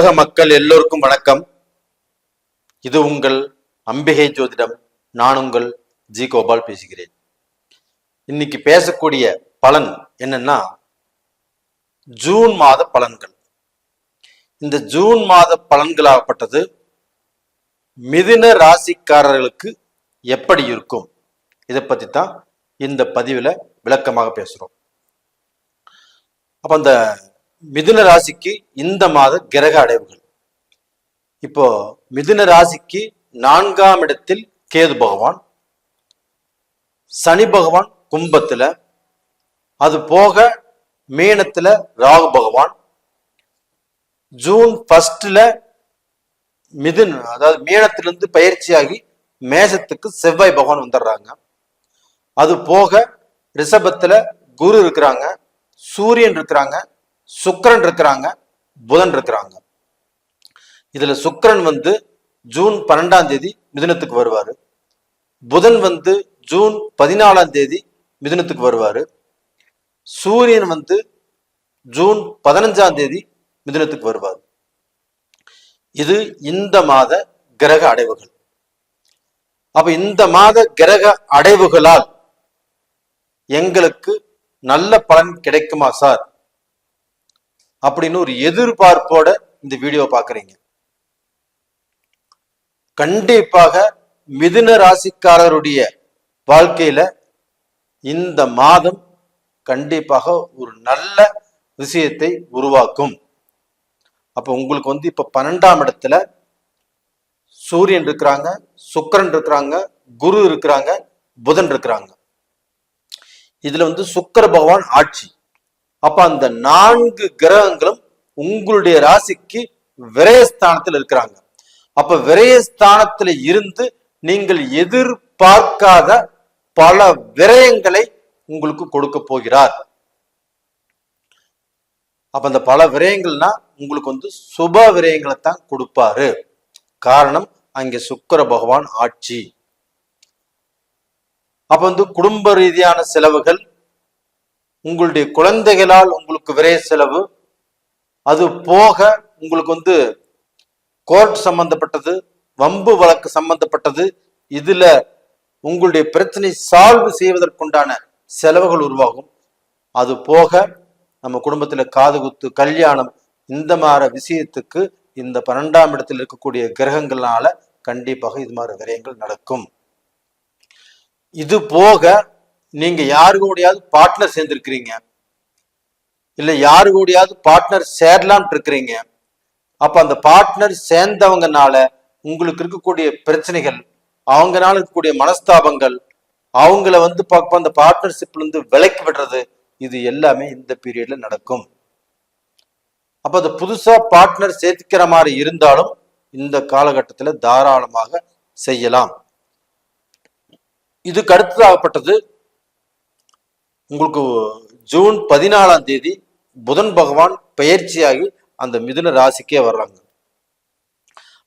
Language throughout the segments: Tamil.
உலக மக்கள் எல்லோருக்கும் வணக்கம். இது உங்கள் அம்பிகை ஜோதிடம். நான் உங்கள் ஜி கோபால் பேசுகிறேன். இன்னைக்கு பேசக்கூடிய பலன் என்னன்னா ஜூன் மாத பலன்கள். இந்த ஜூன் மாத பலன்களாகப்பட்டது மிதுன ராசிக்காரர்களுக்கு எப்படி இருக்கும்? இதை பத்தி தான் இந்த பதிவில் விளக்கமாக பேசுறோம். அப்போ அந்த மிதுன ராசிக்கு இந்த மாத கிரக அடைவுகள். இப்போ மிதுன ராசிக்கு நான்காம் இடத்தில் கேது பகவான் சனி பகவான் கும்பத்துல அது போக மீனத்துல ராகு பகவான் ஜூன் ஃபர்ஸ்ட்ல மிதுன் அதாவது மீனத்திலிருந்து பயிற்சியாகி மேசத்துக்கு செவ்வாய் பகவான் வந்துடுறாங்க. அது போக ரிஷபத்துல குரு இருக்கிறாங்க சூரியன் இருக்கிறாங்க சுக்கரன் இருக்கிறாங்க புதன் இருக்கிறாங்க. இதுல சுக்கரன் வந்து ஜூன் பன்னெண்டாம் தேதி மிதுனத்துக்கு வருவார். புதன் வந்து ஜூன் பதினாலாம் தேதி மிதுனத்துக்கு வருவார். சூரியன் வந்து ஜூன் பதினஞ்சாம் தேதி மிதுனத்துக்கு வருவார். இது இந்த மாத கிரக அடைவுகள். அப்ப இந்த மாத கிரக அடைவுகளால் எங்களுக்கு நல்ல பலன் கிடைக்குமா சார்? அப்படின்னு ஒரு எதிர்பார்ப்போட இந்த வீடியோ பாக்குறீங்க. கண்டிப்பாக மிதுன ராசிக்காரருடைய வாழ்க்கையில இந்த மாதம் கண்டிப்பாக ஒரு நல்ல விஷயத்தை உருவாக்கும். அப்ப உங்களுக்கு வந்து இப்ப பன்னெண்டாம் இடத்துல சூரியன் இருக்கிறாங்க சுக்கரன் இருக்கிறாங்க குரு இருக்கிறாங்க புதன் இருக்கிறாங்க. இதுல வந்து சுக்கர பகவான் ஆட்சி. அப்ப அந்த நான்கு கிரகங்களும் உங்களுடைய ராசிக்கு விரயஸ்தானத்தில் இருக்கிறாங்க. அப்ப விரயஸ்தானத்துல இருந்து நீங்கள் எதிர்பார்க்காத பல விரயங்களை உங்களுக்கு கொடுக்க போகிறார். அப்ப அந்த பல விரயங்கள்னா உங்களுக்கு வந்து சுப விரயங்களை தான் கொடுப்பாரு. காரணம் அங்கே சுக்கர பகவான் ஆட்சி. அப்ப வந்து குடும்ப ரீதியான செலவுகள் உங்களுடைய குழந்தைகளால் உங்களுக்கு விரைய செலவு அது போக உங்களுக்கு வந்து கோர்ட் சம்பந்தப்பட்டது வம்பு வழக்கு சம்பந்தப்பட்டது இதுல உங்களுடைய பிரச்சனை சால்வ் செய்வதற்குண்டான செலவுகள் உருவாகும். அது போக நம்ம குடும்பத்துல காது குத்து கல்யாணம் இந்த மாதிரி விஷயத்துக்கு இந்த பன்னெண்டாம் இடத்தில் இருக்கக்கூடிய கிரகங்களால கண்டிப்பாக இது மாதிரி விரயங்கள் நடக்கும். இது போக நீங்க யாரு கூடயாவது பார்ட்னர் சேர்ந்திருக்கிறீங்க? இல்ல யாரு கூடயாவது பார்ட்னர் சேரலான் இருக்கிறீங்க? அப்ப அந்த பார்ட்னர் சேர்ந்தவங்கனால உங்களுக்கு இருக்கக்கூடிய பிரச்சனைகள் அவங்கனால இருக்கக்கூடிய மனஸ்தாபங்கள் அவங்கள வந்து பார்ப்ப அந்த பார்ட்னர்ஷிப்ல இருந்து விலக்கி விடுறது இது எல்லாமே இந்த பீரியட்ல நடக்கும். அப்ப அது புதுசா பார்ட்னர் சேர்த்துக்கிற மாதிரி இருந்தாலும் இந்த காலகட்டத்துல தாராளமாக செய்யலாம். இதுக்கு அடுத்ததாகப்பட்டது உங்களுக்கு ஜூன் பதினாலாம் தேதி புதன் பகவான் பயிற்சியாகி அந்த மிதுன ராசிக்கே வர்றாங்க.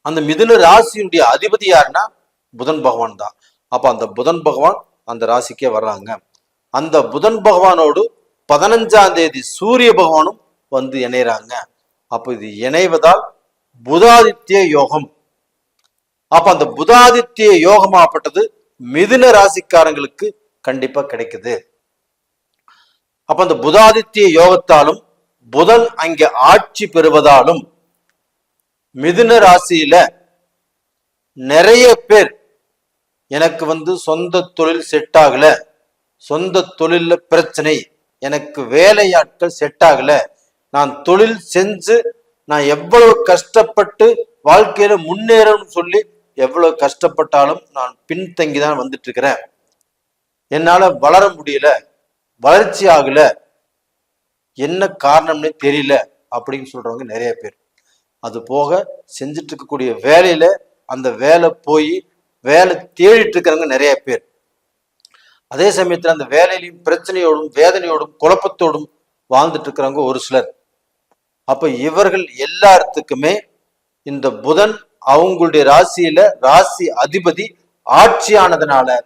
அந்த மிதுன ராசியுடைய அதிபதி யாருன்னா புதன் பகவான் தான். அப்ப அந்த புதன் பகவான் அந்த ராசிக்கே வர்றாங்க. அந்த புதன் பகவானோடு பதினஞ்சாம் தேதி சூரிய பகவானும் வந்து இணையறாங்க. அப்ப இது இணைவதால் புதாதித்ய யோகம். அப்ப அந்த புதாதித்ய யோகமாகப்பட்டது மிதுன ராசிக்காரங்களுக்கு கண்டிப்பா கிடைக்குது. அப்ப அந்த புதாதித்ய யோகத்தாலும் புதன் அங்கே ஆட்சி பெறுவதாலும் மிதுன ராசியில நிறைய பேர் எனக்கு வந்து சொந்த தொழில் செட் ஆகல சொந்த தொழில்ல பிரச்சனை எனக்கு வேலையாட்கள் செட் ஆகல நான் தொழில் செஞ்சு நான் எவ்வளவு கஷ்டப்பட்டு வாழ்க்கையில முன்னேறணும்னு சொல்லி எவ்வளவு கஷ்டப்பட்டாலும் நான் பின்தங்கி தான் வந்துட்டு இருக்கிறேன். என்னால வளர முடியல. வளர்ச்சி ஆகல. என்ன காரணம்னே தெரியல அப்படின்னு சொல்றவங்க நிறைய பேர். அது போக செஞ்சுட்டு இருக்கக்கூடிய வேலையில அந்த வேலை போய் வேலை தேடிட்டு இருக்கிறவங்க நிறைய பேர். அதே சமயத்துல அந்த வேலையிலையும் பிரச்சனையோடும் வேதனையோடும் குழப்பத்தோடும் வாழ்ந்துட்டு இருக்கிறவங்க ஒரு சிலர். அப்ப இவர்கள் எல்லாத்துக்குமே இந்த புதன் அவங்களுடைய ராசியில ராசி அதிபதி ஆட்சியானதுனால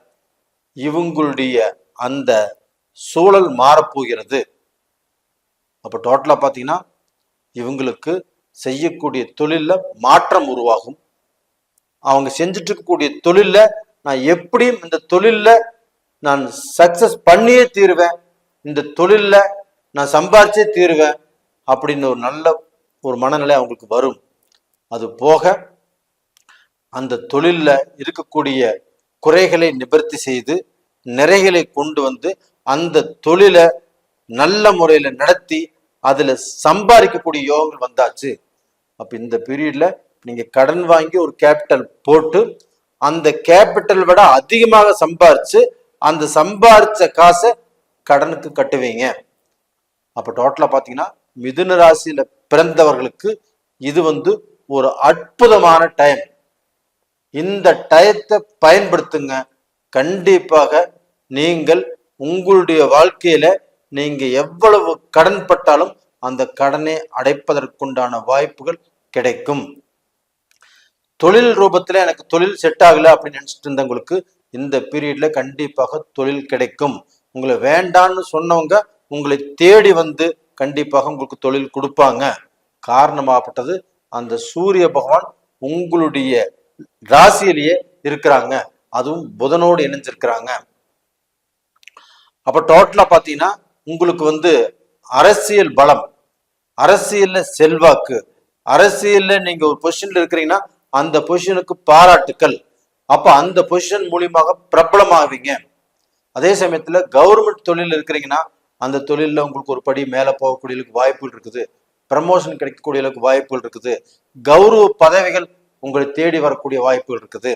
இவங்களுடைய அந்த சூழல் மாறப்போகிறது அப்ப டோட்டலா பாத்தீங்கன்னா இவங்களுக்கு செய்யக்கூடிய தொழில்ல மாற்றம் உருவாகும். அவங்க செஞ்சுட்டு இருக்கக்கூடிய தொழில்ல நான் எப்படியும் இந்த தொழில்ல நான் சக்சஸ் பண்ணியே தீருவேன். இந்த தொழில்ல நான் சம்பாரிச்சே தீருவேன் அப்படின்னு ஒரு நல்ல ஒரு மனநிலை அவங்களுக்கு வரும். அது போக அந்த தொழில்ல இருக்கக்கூடிய குறைகளை நிவர்த்தி செய்து நிறைகளை கொண்டு வந்து அந்த தொழிலை நல்ல முறையில நடத்தி அதுல சம்பாதிக்கக்கூடிய யோகங்கள் வந்தாச்சு. அப்ப இந்த பீரியட்ல நீங்க கடன் வாங்கி ஒரு கேபிட்டல் போட்டு அந்த கேபிட்டல் விட அதிகமாக சம்பாரிச்சு அந்த சம்பாரிச்ச காசை கடனுக்கு கட்டுவீங்க. அப்ப டோட்டலா பாத்தீங்கன்னா மிதுன ராசியில பிறந்தவர்களுக்கு இது வந்து ஒரு அற்புதமான டைம் இந்த டயத்தை பயன்படுத்துங்க. கண்டிப்பாக நீங்கள் உங்களுடைய வாழ்க்கையில நீங்க எவ்வளவு கடன் பட்டாலும் அந்த கடனை அடைப்பதற்குண்டான வாய்ப்புகள் கிடைக்கும். தொழில் ரூபத்துல எனக்கு தொழில் செட் ஆகல அப்படின்னு நினைச்சிட்டு இருந்தவங்களுக்கு இந்த பீரியட்ல கண்டிப்பாக தொழில் கிடைக்கும். உங்களை வேண்டான்னு சொன்னவங்க உங்களை தேடி வந்து கண்டிப்பாக உங்களுக்கு தொழில் கொடுப்பாங்க. காரணமாகப்பட்டது அந்த சூரிய பகவான் உங்களுடைய ராசியிலேயே இருக்கிறாங்க. அதுவும் புதனோடு இணைஞ்சிருக்கிறாங்க. அப்போ டோட்டலாக பார்த்தீங்கன்னா உங்களுக்கு வந்து அரசியல் பலம் அரசியலில் செல்வாக்கு அரசியலில் நீங்கள் ஒரு பொசிஷனில் இருக்கிறீங்கன்னா அந்த பொசிஷனுக்கு பாராட்டுக்கள். அப்போ அந்த பொசிஷன் மூலியமாக பிரபலமாவீங்க. அதே சமயத்தில் கவர்மெண்ட் தொழில் இருக்கிறீங்கன்னா அந்த தொழிலில் உங்களுக்கு ஒரு படி மேலே போகக்கூடியதுக்கு வாய்ப்புகள் இருக்குது. ப்ரமோஷன் கிடைக்கக்கூடிய அளவுக்கு வாய்ப்புகள் இருக்குது. கௌரவ பதவிகள் உங்களை தேடி வரக்கூடிய வாய்ப்புகள் இருக்குது.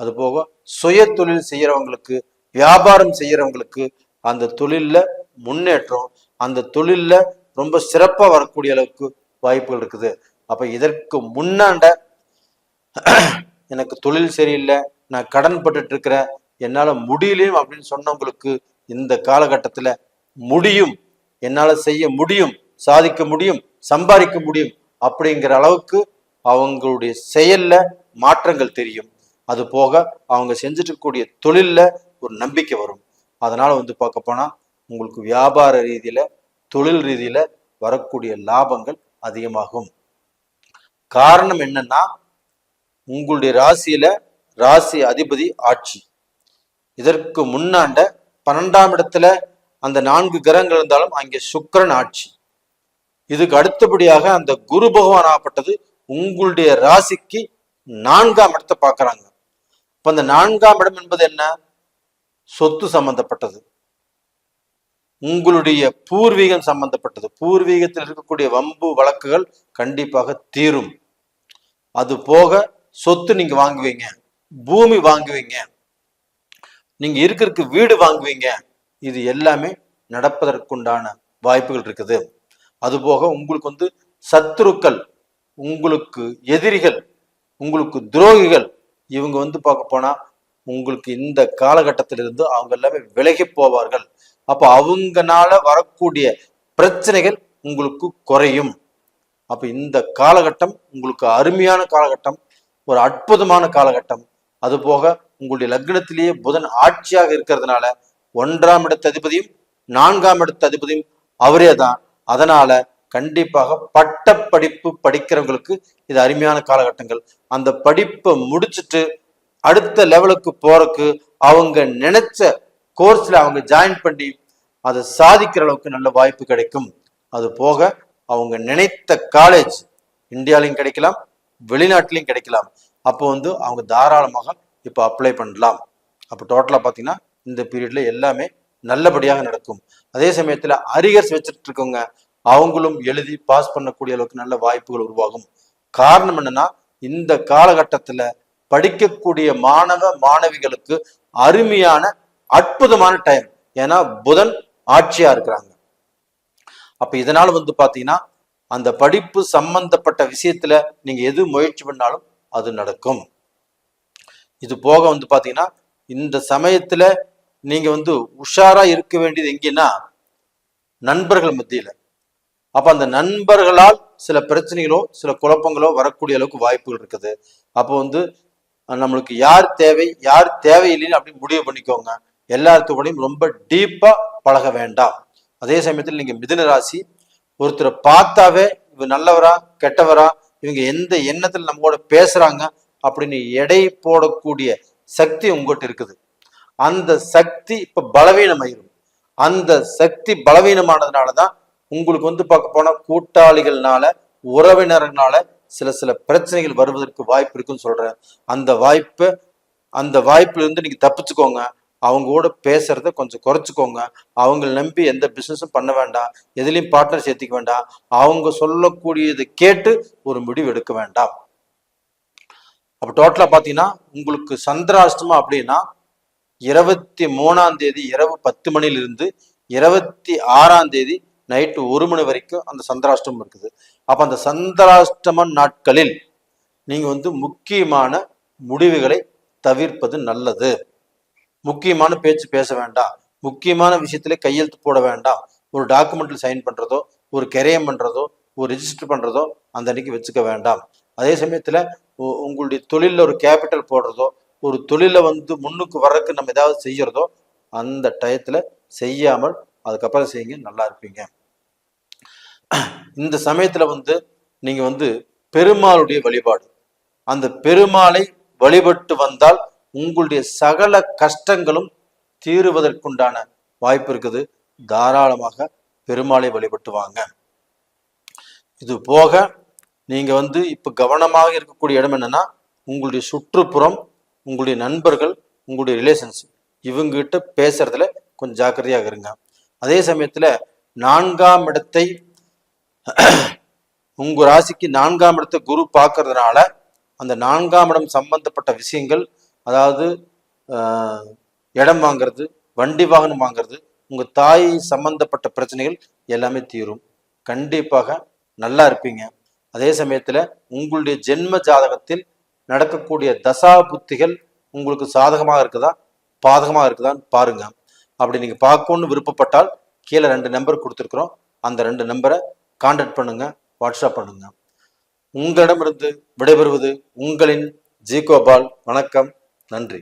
அது போக சுய தொழில் செய்கிறவங்களுக்கு வியாபாரம் செய்கிறவங்களுக்கு அந்த தொழிலில் முன்னேற்றம் அந்த தொழிலில் ரொம்ப சிறப்பாக வரக்கூடிய அளவுக்கு வாய்ப்புகள் இருக்குது. அப்போ இதற்கு முன்னாண்ட எனக்கு தொழில் சரியில்லை நான் கடன் பட்டுட்டு இருக்கிறேன் என்னால் முடியலையும் அப்படின்னு சொன்னவங்களுக்கு இந்த காலகட்டத்தில் முடியும் என்னால் செய்ய முடியும் சாதிக்க முடியும் சம்பாதிக்க முடியும் அப்படிங்கிற அளவுக்கு அவங்களுடைய செயலில் மாற்றங்கள் தெரியும். அது போக அவங்க செஞ்சுட்டு இருக்கக்கூடிய தொழிலில் ஒரு நம்பிக்கை வரும். அதனால் வந்து பார்க்க போனால் உங்களுக்கு வியாபார ரீதியில தொழில் ரீதியில வரக்கூடிய லாபங்கள் அதிகமாகும். காரணம் என்னன்னா உங்களுடைய ராசியில ராசி அதிபதி ஆட்சி. இதற்கு முன்னாண்ட பன்னெண்டாம் இடத்துல அந்த நான்கு கிரகங்கள் இருந்தாலும் அங்கே சுக்கரன் ஆட்சி. இதுக்கு அடுத்தபடியாக அந்த குரு பகவான் ஆகப்பட்டது உங்களுடைய ராசிக்கு நான்காம் இடத்தை பார்க்கறாங்க. இப்போ அந்த நான்காம் இடம் என்பது என்ன? சொத்து சம்பந்தப்பட்டது. உங்களுடைய பூர்வீகம் சம்பந்தப்பட்டது. பூர்வீகத்தில் இருக்கக்கூடிய வம்பு வழக்குகள் கண்டிப்பாக தீரும். அது போக சொத்து நீங்க வாங்குவீங்க. பூமி வாங்குவீங்க. நீங்க இருக்கிறதுக்கு வீடு வாங்குவீங்க. இது எல்லாமே நடப்பதற்குண்டான வாய்ப்புகள் இருக்குது. அதுபோக உங்களுக்கு வந்து சத்துருக்கள் உங்களுக்கு எதிரிகள் உங்களுக்கு துரோகிகள் இவங்க வந்து பார்க்க போனா உங்களுக்கு இந்த காலகட்டத்திலிருந்து அவங்க எல்லாமே விலகி போவார்கள். அப்போ அவங்கனால வரக்கூடிய பிரச்சனைகள் உங்களுக்கு குறையும். அப்போ இந்த காலகட்டம் உங்களுக்கு அருமையான காலகட்டம் ஒரு அற்புதமான காலகட்டம். அது போக உங்களுடைய லக்னத்திலேயே புதன் ஆட்சியாக இருக்கிறதுனால ஒன்றாம் இடத்த அதிபதியும் நான்காம் இடத்த அதிபதியும் அவரே தான். அதனால கண்டிப்பாக பட்ட படிப்பு படிக்கிறவங்களுக்கு இது அருமையான காலகட்டங்கள். அந்த படிப்பை முடிச்சுட்டு அடுத்த லெவலுக்கு போறதுக்கு அவங்க நினைச்ச கோர்ஸ்ல அவங்க ஜாயின் பண்ணி அதை சாதிக்கிற அளவுக்கு நல்ல வாய்ப்பு கிடைக்கும். அது போக அவங்க நினைத்த காலேஜ் இந்தியாலையும் கிடைக்கலாம் வெளிநாட்டிலையும் கிடைக்கலாம். அப்போ வந்து அவங்க தாராளமாக இப்போ அப்ளை பண்ணலாம். அப்போ டோட்டலாக பார்த்தீங்கன்னா இந்த பீரியட்ல எல்லாமே நல்லபடியாக நடக்கும். அதே சமயத்தில் அரிகர்ஸ் வச்சுட்டு இருக்கவங்க அவங்களும் எழுதி பாஸ் பண்ணக்கூடிய அளவுக்கு நல்ல வாய்ப்புகள் உருவாகும். காரணம் என்னன்னா இந்த காலகட்டத்தில் படிக்கக்கூடிய மாணவ மாணவிகளுக்கு அருமையான அற்புதமான டைம் ஏன்னா புதன் ஆட்சியா இருக்கிறாங்க. அப்ப இதனால வந்து பாத்தீங்கன்னா அந்த படிப்பு சம்பந்தப்பட்ட விஷயத்துல நீங்க எது முயற்சி பண்ணாலும் அது நடக்கும். இது போக வந்து பாத்தீங்கன்னா இந்த சமயத்துல நீங்க வந்து உஷாரா இருக்க வேண்டியது எங்கன்னா நண்பர்கள் மத்தியில. அப்ப அந்த நண்பர்களால் சில பிரச்சனைகளோ சில குழப்பங்களோ வரக்கூடிய அளவுக்கு வாய்ப்புகள் இருக்குது. அப்போ வந்து நம்மளுக்கு யார் தேவை யார் தேவையில்லைன்னு அப்படி முடிவு பண்ணிக்கோங்க. எல்லாத்துக்கூடையும் ரொம்ப டீப்பா பழக வேண்டாம். அதே சமயத்தில் நீங்க மிதுன ராசி ஒருத்தரை பார்த்தாவே இவங்க நல்லவரா கெட்டவரா இவங்க எந்த எண்ணத்தில் நம்ம கூட பேசுறாங்க அப்படின்னு எடை போடக்கூடிய சக்தி உங்ககிட்ட இருக்குது. அந்த சக்தி இப்ப பலவீனமாயிரும். அந்த சக்தி பலவீனமானதுனாலதான் உங்களுக்கு வந்து பார்க்க போனா கூட்டாளிகள்னால உறவினர்களால சில சில பிரச்சனைகள் வருவதற்கு வாய்ப்பு இருக்குன்னு சொல்றேன். அந்த வாய்ப்பை அந்த வாய்ப்புல இருந்து நீங்க தப்பிச்சுக்கோங்க. அவங்க கூட பேசுறத கொஞ்சம் குறைச்சிக்கோங்க. அவங்கள நம்பி எந்த பிசினஸும் பண்ண வேண்டாம். எதுலேயும் பார்ட்னர் சேர்த்துக்க வேண்டாம். அவங்க சொல்லக்கூடியதை கேட்டு ஒரு முடிவு எடுக்க வேண்டாம். அப்ப டோட்டலா பாத்தீங்கன்னா உங்களுக்கு சந்திராஷ்டமம் அப்படின்னா இருபத்தி மூணாம் தேதி இரவு பத்து மணிலிருந்து இருபத்தி ஆறாம் தேதி நைட்டு ஒரு மணி வரைக்கும் அந்த சந்திராஷ்டமம் இருக்குது. அப்போ அந்த சந்திராஷ்டம நாட்களில் நீங்கள் வந்து முக்கியமான முடிவுகளை தவிர்ப்பது நல்லது. முக்கியமான பேச்சு பேச வேண்டாம். முக்கியமான விஷயத்துல கையெழுத்து போட வேண்டாம். ஒரு டாக்குமெண்ட்ல சைன் பண்றதோ ஒரு கெரையம் பண்றதோ ஒரு ரிஜிஸ்டர் பண்றதோ அந்த அன்னைக்கு வச்சுக்க வேண்டாம். அதே சமயத்துல உ- உங்களுடைய தொழிலில் ஒரு கேபிட்டல் போடுறதோ ஒரு தொழில வந்து முன்னுக்கு வர்றதுக்கு நம்ம ஏதாவது செய்யறதோ அந்த டயத்துல செய்யாமல் அதுக்கப்புறம் செய்யுங்க நல்லா இருப்பீங்க. இந்த சமயத்தில் வந்து நீங்கள் வந்து பெருமாளுடைய வழிபாடு. அந்த பெருமாளை வழிபட்டு வந்தால் உங்களுடைய சகல கஷ்டங்களும் தீருவதற்குண்டான வாய்ப்பு இருக்குது. தாராளமாக பெருமாளை வழிபட்டு வாங்க. இது போக நீங்கள் வந்து இப்போ கவனமாக இருக்கக்கூடிய இடம் என்னன்னா உங்களுடைய சுற்றுப்புறம் உங்களுடைய நண்பர்கள் உங்களுடைய ரிலேஷன்ஸ் இவங்ககிட்ட பேசுறதுல கொஞ்சம் ஜாக்கிரதையாக இருங்க. அதே சமயத்தில் நான்காம் இடத்தை உங்க ராசிக்கு நான்காம் இடத்த குரு பார்க்கறதுனால அந்த நான்காம் இடம் சம்பந்தப்பட்ட விஷயங்கள் அதாவது இடம் வாங்குறது வண்டி வாகனம் வாங்குறது உங்க தாய் சம்பந்தப்பட்ட பிரச்சனைகள் எல்லாமே தீரும். கண்டிப்பாக நல்லா இருப்பீங்க. அதே சமயத்துல உங்களுடைய ஜென்ம ஜாதகத்தில் நடக்கக்கூடிய தசா புத்திகள் உங்களுக்கு சாதகமாக இருக்குதா? பாதகமாக இருக்குதான்னு பாருங்க. அப்படி நீங்க பார்க்கணும்னு விருப்பப்பட்டால் கீழே ரெண்டு நம்பர் கொடுத்துருக்குறோம். அந்த ரெண்டு நம்பரை காண்டாக்ட் பண்ணுங்க வாட்ஸ்அப் பண்ணுங்க. உங்களிடமிருந்து விடைபெறுவது உங்களின் ஜி கோபால் வணக்கம் நன்றி.